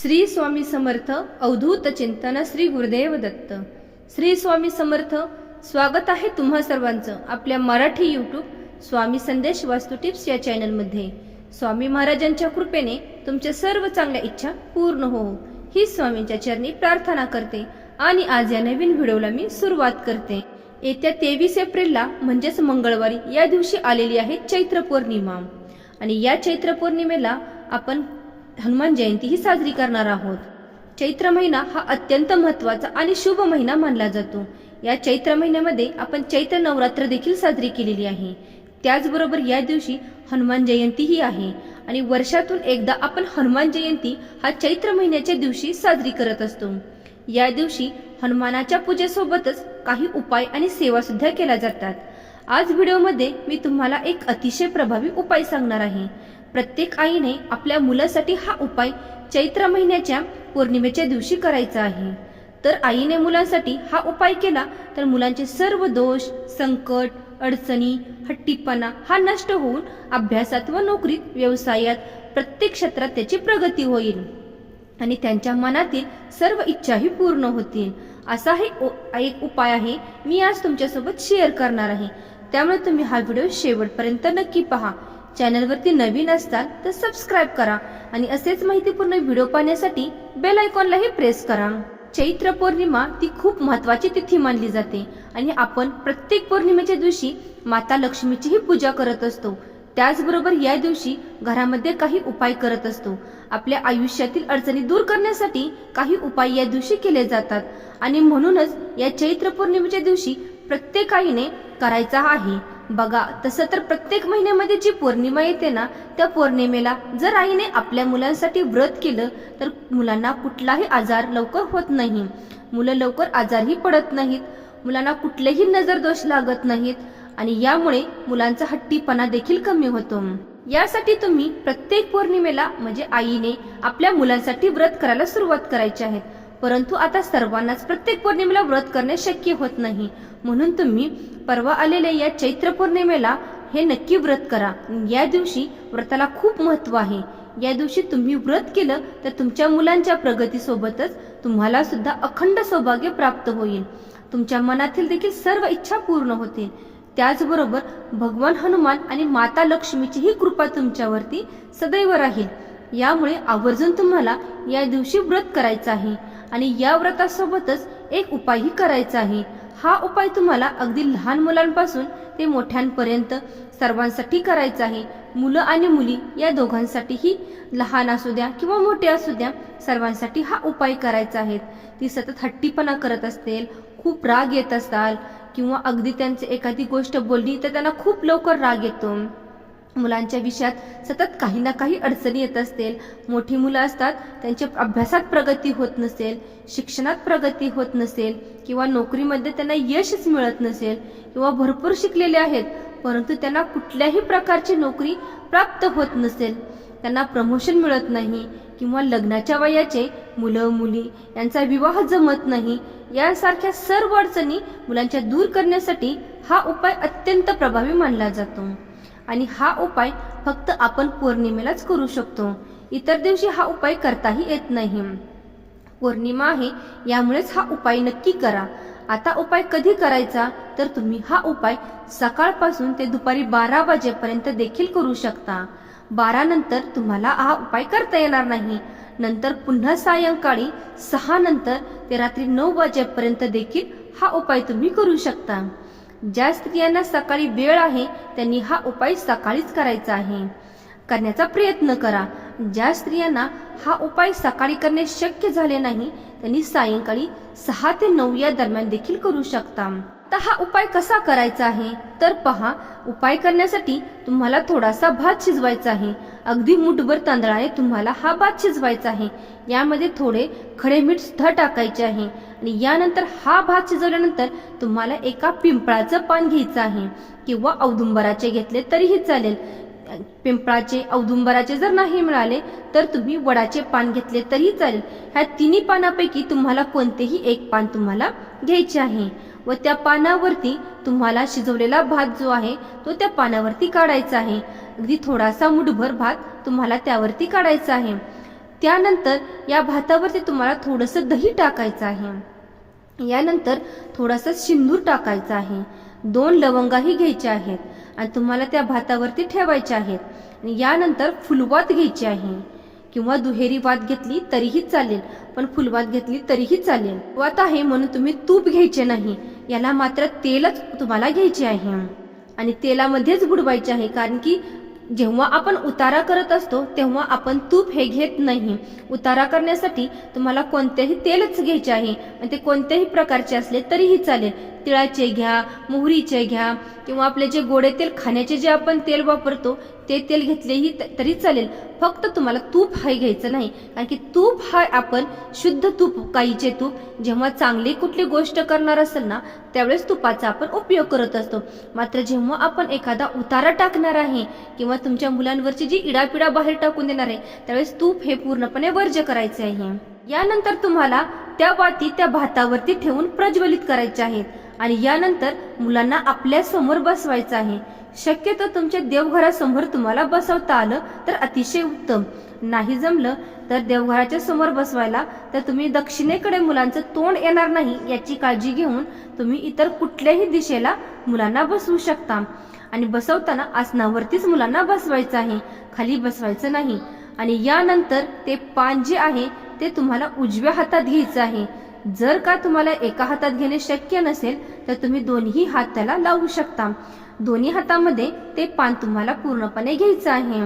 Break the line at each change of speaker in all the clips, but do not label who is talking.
श्री स्वामी समर्थ अवधूत चिंतन श्री गुरुदेव दत्त. श्री स्वामी समर्थ स्वागत आहे तुम्हा सर्वांचं आपल्या मराठी यूट्यूब स्वामी संदेश वास्तू टिप्स या चॅनलमध्ये. स्वामी महाराजांच्या कृपेने तुमच्या सर्व चांगल्या इच्छा पूर्ण हो ही स्वामींच्या चरणी प्रार्थना करते आणि आज या नवीन व्हिडिओला मी सुरुवात करते. येत्या तेवीस एप्रिलला म्हणजेच मंगळवारी या दिवशी आलेली आहे चैत्र पौर्णिमा. आणि या चैत्र पौर्णिमेला आपण हनुमान जयंती ही साजरी करणार आहोत. चैत्र महिना हा अत्यंत महत्त्वाचा आणि शुभ महिना मानला जातो. या चैत्र महिन्यामध्ये आपण चैत्र नवरात्र देखील साजरी केलेली आहे. त्याचबरोबर या दिवशी हनुमान जयंतीही आहे आणि वर्षातून एकदा आपण हनुमान जयंती हा चैत्र महिन्याच्या दिवशी साजरी करत असतो. या दिवशी हनुमानाच्या पूजेसोबतच काही उपाय आणि सेवा सुद्धा केल्या जातात. आज व्हिडिओमध्ये मी तुम्हाला एक अतिशय प्रभावी उपाय सांगणार आहे. प्रत्येक आईने आपल्या मुलासाठी हा उपाय चैत्र महिन्याच्या पौर्णिमेच्या दिवशी करायचा आहे. तर आईने मुलांसाठी हा उपाय केला तर मुलांचे सर्व दोष संकट अडचणी हट्टीपणा हा नष्ट होऊन अभ्यासात व नोकरीत व्यवसायात प्रत्येक क्षेत्रात त्याची प्रगती होईल. आणि त्यांच्या मनातील सर्व इच्छाही पूर्ण होतील. असा हे एक उपाय आहे मी आज तुमच्यासोबत शेअर करणार आहे. त्यामुळे तुम्ही हा व्हिडिओ शेवटपर्यंत नक्की पहा. चॅनलवरती नवीन असताल तर सबस्क्राईब करा आणि असेच माहितीपूर्ण व्हिडिओ पाहण्यासाठी बेल आयकॉनलाही प्रेस करा. चैत्र पौर्णिमा ती खूप महत्वाची तिथी मानली जाते आणि आपण प्रत्येक पौर्णिमेच्या दिवशी माता लक्ष्मीचीही पूजा करत असतो. त्याचबरोबर या दिवशी घरामध्ये काही उपाय करत असतो. आपल्या आयुष्यातील अडचणी दूर करण्यासाठी काही उपाय या दिवशी केले जातात आणि म्हणूनच या चैत्र पौर्णिमेच्या दिवशी प्रत्येक आईने करायचा आहे. बघा तसं तर प्रत्येक महिन्यामध्ये जी पौर्णिमा येते ना त्या पौर्णिमेला जर आईने आपल्या मुलांसाठी व्रत केलं तर मुलांना कुठलाही आजार लवकर होत नाही. मुलं लवकर आजारही पडत नाहीत. मुलांना कुठलेही नजर दोष लागत नाहीत. आणि यामुळे मुलांचा हट्टीपणा देखील कमी होतो. यासाठी तुम्ही प्रत्येक पौर्णिमेला म्हणजे आईने आपल्या मुलांसाठी व्रत करायला सुरुवात करायची आहे. परंतु आता सर्वांनाच प्रत्येक पौर्णिमेला व्रत करणे शक्य होत नाही. म्हणून तुम्ही परवा आलेल्या या चैत्र पौर्णिमेला हे नक्की व्रत करा. या दिवशी व्रताला खूप महत्त्व आहे. या दिवशी तुम्ही व्रत केलं तर तुमच्या मुलांच्या प्रगतीसोबतच तुम्हाला सुद्धा अखंड सौभाग्य प्राप्त होईल. तुमच्या मनातील देखील सर्व इच्छा पूर्ण होतील. त्याचबरोबर भगवान हनुमान आणि माता लक्ष्मीची ही कृपा तुमच्यावरती सदैव राहील. यामुळे आवर्जून तुम्हाला या दिवशी व्रत करायचं आहे. आणि या व्रतासोबतच एक उपायही करायचा आहे हा उपाय तुम्हाला अगदी लहान मुलांपासून ते मोठ्यांपर्यंत सर्वांसाठी करायचा आहे मुलं आणि मुली या दोघांसाठीही लहान असू द्या किंवा मोठे असू द्या सर्वांसाठी हा उपाय करायचा आहे. ती सतत हट्टीपणा करत असतील खूप राग येत असाल किंवा अगदी त्यांची एखादी गोष्ट बोलली तर त्यांना खूप लवकर राग येतो. मुलांच्या विषयात सतत काही ना काही अडचणी येत असतील. मोठी मुलं असतात त्यांच्या अभ्यासात प्रगती होत नसेल शिक्षणात प्रगती होत नसेल किंवा नोकरीमध्ये त्यांना यशच मिळत नसेल किंवा भरपूर शिकलेले आहेत परंतु त्यांना कुठल्याही प्रकारची नोकरी प्राप्त होत नसेल. त्यांना प्रमोशन मिळत नाही किंवा लग्नाच्या वयाचे मुलं मुली यांचा विवाह जमत नाही यासारख्या सर्व अडचणी मुलांच्या दूर करण्यासाठी हा उपाय अत्यंत प्रभावी मानला जातो. आणि हा उपाय फक्त आपण पौर्णिमेलाच करू शकतो. इतर दिवशी हा उपाय करताही येत नाही. पौर्णिमा आहे यामुळेच हा उपाय नक्की करा. आता उपाय कधी करायचा? तर तुम्ही हा उपाय सकाळपासून ते दुपारी बारा वाजेपर्यंत देखील करू शकता. बारा नंतर तुम्हाला हा उपाय करता येणार नाही. नंतर पुन्हा सायंकाळी सहा नंतर ते रात्री नऊ वाजेपर्यंत देखील हा उपाय तुम्ही करू शकता. ज्या स्त्रियांना सकाळी वेळ आहे त्यांनी हा उपाय सकाळीच करायचा आहे. करण्याचा प्रयत्न करा. ज्या स्त्रियांना हा उपाय सकाळी करणे शक्य झाले नाही त्यांनी सायंकाळी सहा ते नऊ या दरम्यान देखील करू शकता. आता हा उपाय कसा करायचा आहे? तर पहा उपाय करण्यासाठी तुम्हाला थोडासा भात शिजवायचा आहे. अगदी मुठभर तांदळाने तुम्हाला हा भात शिजवायचा आहे. यामध्ये थोडे खडे मीठ सुद्धा टाकायचे आहे. आणि यानंतर हा भात शिजवल्यानंतर तुम्हाला एका पिंपळाचं पान घ्यायचं आहे. किंवा औदुंबराचे घेतले तरीही चालेल. पिंपळाचे औदुंबराचे जर नाही मिळाले तर तुम्ही वडाचे पान घेतले तरी चालेल. ह्या तिन्ही पानापैकी तुम्हाला कोणतेही एक पान तुम्हाला घ्यायचे आहे. व त्या पानावरती तुम्हाला शिजवलेला भात जो आहे तो त्या पानावरती काढायचा आहे. अगदी थोडासा मुठभर भात तुम्हाला त्यावरती काढायचा आहे. त्यानंतर या भातावरती तुम्हाला थोडंसं दही टाकायचं आहे. यानंतर थोडासा सिंदूर टाकायचा आहे. दोन लवंगाही घ्यायच्या आहेत आणि तुम्हाला त्या भातावरती ठेवायच्या आहेत. आणि यानंतर फुलवात घ्यायची आहे. किंवा दुहेरी वात घेतली तरीही चालेल पण फुलवात घेतली तरीही चालेल. वात आहे म्हणून तुम्ही तूप घ्यायचे नाही. याला मात्र तेलच तुम्हाला घ्यायचे आहे. आणि तेलामध्येच बुडवायचे आहे कारण की जेव्हा आपण उतारा करत असतो तेव्हा आपण तूप हे घेत नाही. उतारा करण्यासाठी तुम्हाला कोणतेही तेलच घ्यायचे आहे. आणि ते कोणत्याही प्रकारचे असले तरीही चालेल. तिळाचे घ्या मोहरीचे घ्या किंवा आपले जे गोडे तेल खाण्याचे जे आपण तेल वापरतो ते तेल घेतलेही त- तरी चालेल. फक्त तुम्हाला तूप हा घ्यायचं नाही. कारण की तूप हा आपण शुद्ध तूप गाईचे तूप जेव्हा चांगली कुठली गोष्ट करणार असेल ना त्यावेळेस तुपाचा आपण उपयोग करत असतो. मात्र जेव्हा आपण एखादा उतारा टाकणार आहे किंवा तुमच्या मुलांवरची जी इडापिडा बाहेर टाकून देणार आहे त्यावेळेस तूप हे पूर्णपणे वर्ज्य करायचे आहे. यानंतर तुम्हाला त्या वाती त्या भातावरती ठेवून प्रज्वलित करायचे आहेत. आणि यानंतर मुलांना आपल्यासमोर बसवायचं आहे. शक्यतो तुमच्या देवघरासमोर तुम्हाला बसवता आलं तर अतिशय उत्तम. नाही जमलं तर देवघराच्या समोर बसवायला तर तुम्ही दक्षिणेकडे मुलांचं तोंड येणार नाही याची काळजी घेऊन तुम्ही इतर कुठल्याही दिशेला मुलांना बसवू शकता. आणि बसवताना आसनावरतीच मुलांना बसवायचं आहे. खाली बसवायचं नाही. आणि यानंतर ते पान जे आहे ते तुम्हाला उजव्या हातात घ्यायचं आहे. जर का तुम्हाला एका हातात घेणे शक्य नसेल तर तुम्ही दोन्ही हात त्याला लावू शकता. दोन्ही हातामध्ये ते पान तुम्हाला पूर्णपणे घ्यायचं आहे.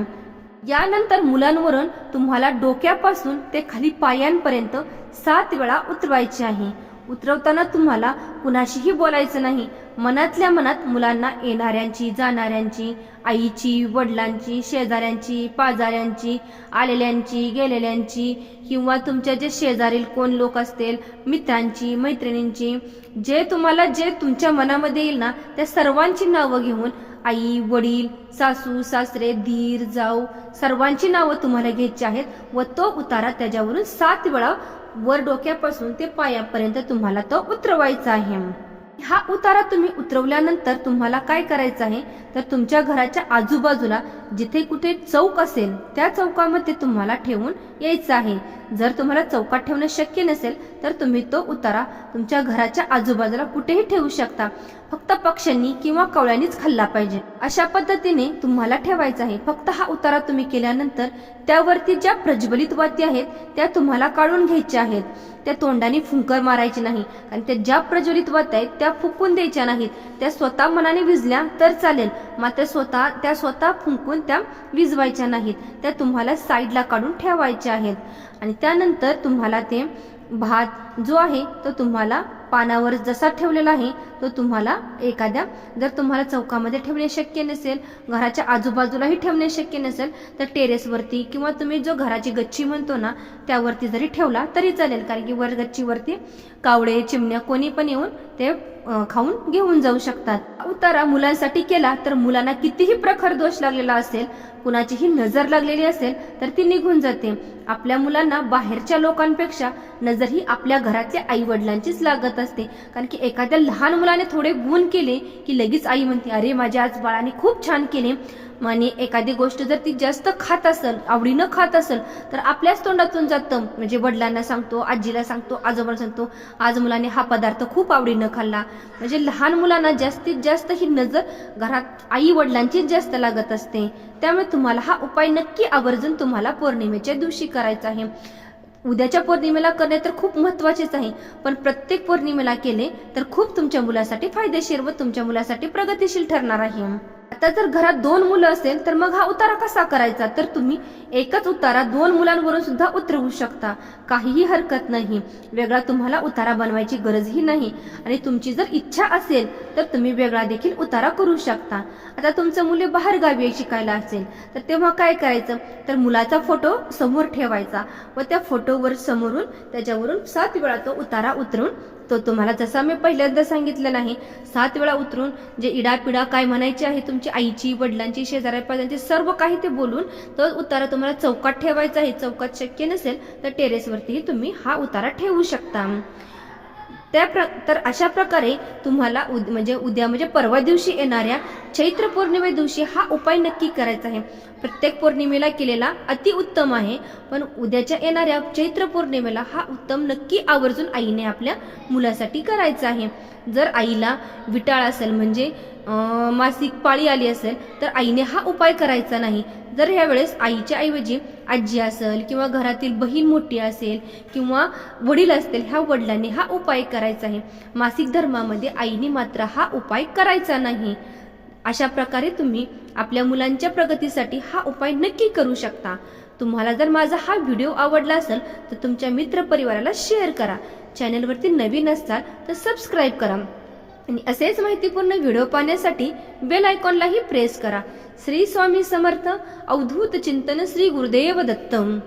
यानंतर मुलांवरून तुम्हाला डोक्यापासून ते खाली पायांपर्यंत सात वेळा उतरवायचे आहे. उतरवताना तुम्हाला कुणाशीही बोलायचं नाही. मनातल्या मनात मुलांना येणाऱ्यांची जाणाऱ्यांची आईची वडिलांची शेजाऱ्यांची पाजाऱ्यांची आलेल्यांची गेलेल्यांची किंवा तुमच्या जे शेजारील कोण लोक असतील मित्रांची मैत्रिणींची जे तुम्हाला जे तुमच्या मनामध्ये येईल ना त्या सर्वांची नावं घेऊन आई वडील सासू सासरे धीर जाऊ सर्वांची नावं तुम्हाला घ्यायची आहेत व तो उतारा त्याच्यावरून सात वेळा वर डोक्यापासून ते पायापर्यंत तुम्हाला तो उतरवायचा आहे. हा उतारा तुम्ही उतरवल्यानंतर तुम्हाला काय करायचं आहे? तर तुमच्या घराच्या आजूबाजूला जिथे कुठे चौक असेल त्या चौकामध्ये तुम्हाला ठेवून यायचं आहे. जर तुम्हाला चौकात ठेवणं शक्य नसेल तर तुम्ही तो उतारा तुमच्या घराच्या आजूबाजूला कुठेही ठेवू शकता. फक्त पक्ष्यांनी किंवा कवळ्यांनीच खाल्ला पाहिजे. अशा पद्धतीने तुम्हाला ठेवायचा आहे. फक्त हा उतारा तुम्ही केल्यानंतर त्यावरती ज्या प्रज्वलित वाती आहेत त्या तुम्हाला काढून घ्यायच्या आहेत. त्या तोंडाने फुंकर मारायची नाही. कारण त्या ज्या प्रज्वलित वात आहेत त्या फुकून द्यायच्या नाहीत. त्या स्वतः मनाने विजल्या तर चालेल. मात्र स्वतः त्या स्वतः फुंकून त्या विजवायच्या नाहीत. त्या तुम्हाला साईडला काढून ठेवायच्या आहेत. आणि त्यानंतर तुम्हाला ते भात जो आहे तो तुम्हाला पानावर जसा ठेवलेला आहे तो तुम्हाला एखाद्या जर तुम्हाला चौकामध्ये ठेवणे शक्य नसेल घराच्या आजूबाजूलाही ठेवणे शक्य नसेल तर टेरेसवरती किंवा तुम्ही जो घराची गच्ची म्हणतो ना त्यावरती जरी ठेवला तरी चालेल कारण की वर गच्चीवरती कावडे चिमण्या कोणी पण येऊन ते खाऊन घेऊन जाऊ शकतात. उतारा मुलांसाठी केला तर मुलांना कितीही प्रखर दोष लागलेला असेल कुणाचीही नजर लागलेली असेल तर ती निघून जाते. आपल्या मुलांना बाहेरच्या लोकांपेक्षा नजर ही आपल्या घरातल्या आई वडिलांचीच लागत असते. कारण की एखाद्या लहान मुलाने थोडे गुण केले की लगेच आई म्हणते अरे माझ्या आज बाळाने खूप छान केले. आणि एखादी गोष्ट जर ती जास्त खात असेल आवडीनं खात असेल तर आपल्याच तोंडातून जातं. म्हणजे वडिलांना सांगतो आजीला सांगतो आजोबाला सांगतो आज मुलाने हा पदार्थ खूप आवडीनं खाल्ला. म्हणजे लहान मुलांना जास्तीत जास्त ही नजर घरात आई वडिलांचीच जास्त लागत असते. त्यामुळे तुम्हाला हा उपाय नक्की आवर्जून तुम्हाला पौर्णिमेच्या दिवशी करायचा आहे. उद्याच्या पौर्णिमेला करणे तर खूप महत्वाचेच आहे. पण प्रत्येक पौर्णिमेला केले तर खूप तुमच्या मुलासाठी फायदेशीर व तुमच्या मुलासाठी प्रगतीशील ठरणार आहे. आता जर घरात दोन मुलं असेल तर मग हा उतारा कसा करायचा? तर तुम्ही एकच उतारा दोन मुलांवरून सुद्धा उतरवू शकता. काहीही हरकत नाही. वेगळा तुम्हाला उतारा बनवायची गरजही नाही. आणि तुमची जर इच्छा असेल तर तुम्ही वेगळा देखील उतारा करू शकता. आता तुमचं मुले बाहेर गावी शिकायला असेल तर तेव्हा काय करायचं? तर मुलाचा फोटो समोर ठेवायचा व त्या फोटोवर समोरून त्याच्यावरून सात वेळा तो उतारा उतरून तो तुम्हाला जसा मी पहिल्यांदा सांगितलं नाही सात वेळा उतरून जे इडापिडा काय म्हणायची आहे तुमची आईची वडिलांची शेजाऱ्या सर्व काही ते बोलून तो उतारा तुम्हाला चौकात ठेवायचा आहे. चौकात शक्य नसेल तर टेरेसवरतीही तुम्ही हा उतारा ठेवू शकता. त्या प्र तर अशा प्रकारे तुम्हाला उद म्हणजे उद्या म्हणजे परवा दिवशी येणाऱ्या चैत्र पौर्णिमे दिवशी हा उपाय नक्की करायचा आहे. प्रत्येक पौर्णिमेला केलेला अतिउत्तम आहे पण उद्याच्या येणाऱ्या चैत्र पौर्णिमेला हा उत्तम नक्की आवर्जून आईने आपल्या मुलासाठी करायचा आहे. जर आईला विटाळ असेल म्हणजे मासिक पाळी आली असेल तर आईने हा उपाय करायचा नाही. जर ह्यावेळेस आईच्या ऐवजी आजी असेल किंवा घरातील बहीण मोठी असेल किंवा वडील असतील ह्या वडिलांनी हा उपाय करायचा आहे. मासिक धर्मामध्ये आईने मात्र हा उपाय करायचा नाही. अशा प्रकारे तुम्ही आपल्या मुलांच्या प्रगतीसाठी हा उपाय नक्की करू शकता. तुम्हाला जर माझा हा व्हिडिओ आवडला असेल तर तुमच्या मित्रपरिवाराला शेअर करा. चॅनलवरती नवीन असाल तर सबस्क्राईब करा. आणि असेच माहितीपूर्ण व्हिडिओ पाहण्यासाठी बेल आयकॉनलाही प्रेस करा. श्री स्वामी समर्थ अवधूत चिंतन श्री गुरुदेव दत्तम.